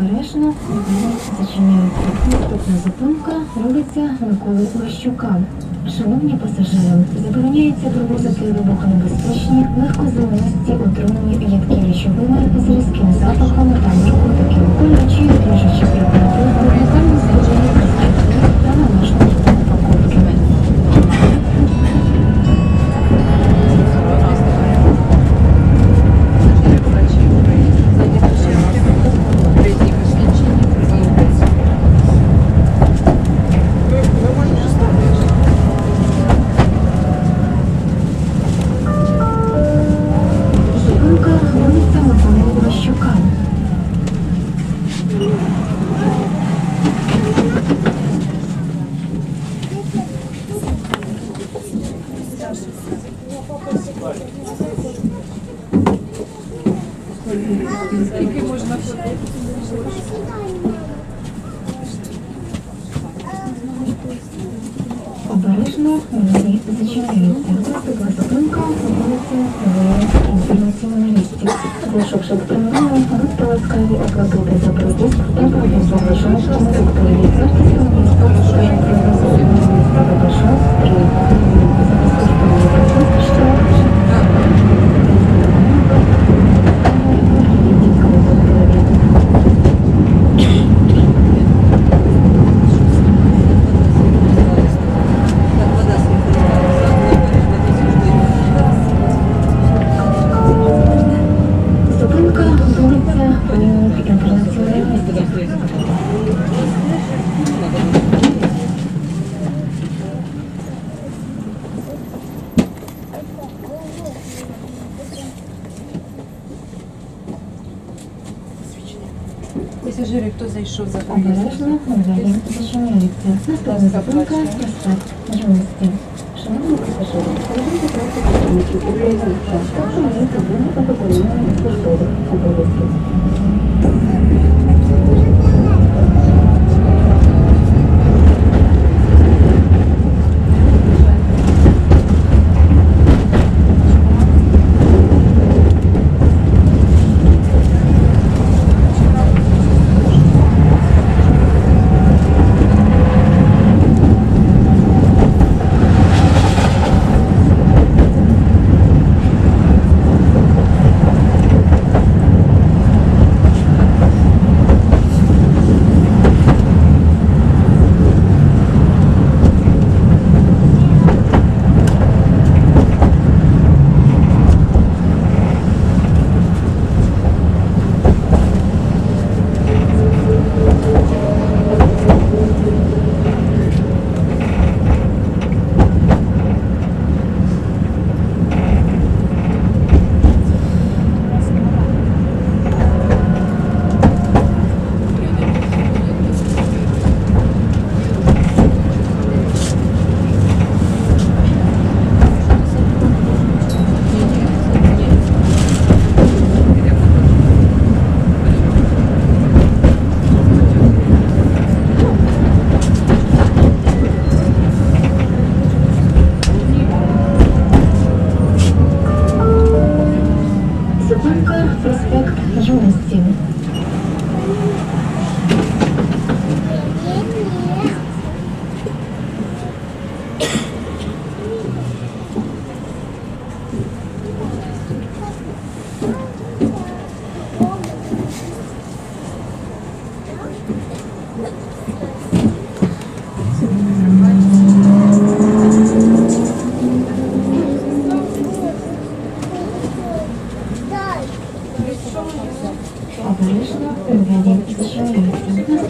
Обережно зачиняється. Наступна зупинка вулиця Миколи Лощука. Шановні пасажири, забороняється провозити вибухонебезпечні, легкозаймисті, отруйні рідкі речовини з різким запахом та наркотиків, колючі, ріжучі предмети, Обережно двері зачиняються. Наступна зупинка вулиця Героїв інтернаціоналістів. Зайшовши в термінал, будьте ласкаві оплатити за проїзд залишати на Пасажири, хто зайшов за Обережно двері зачиняються. Наступна зупинка проспект юності. Шановні пасажири, повинні трафик зупинки у також є проблеми та службових обов'язків. Проспект юності. Обережно двері зачиняються.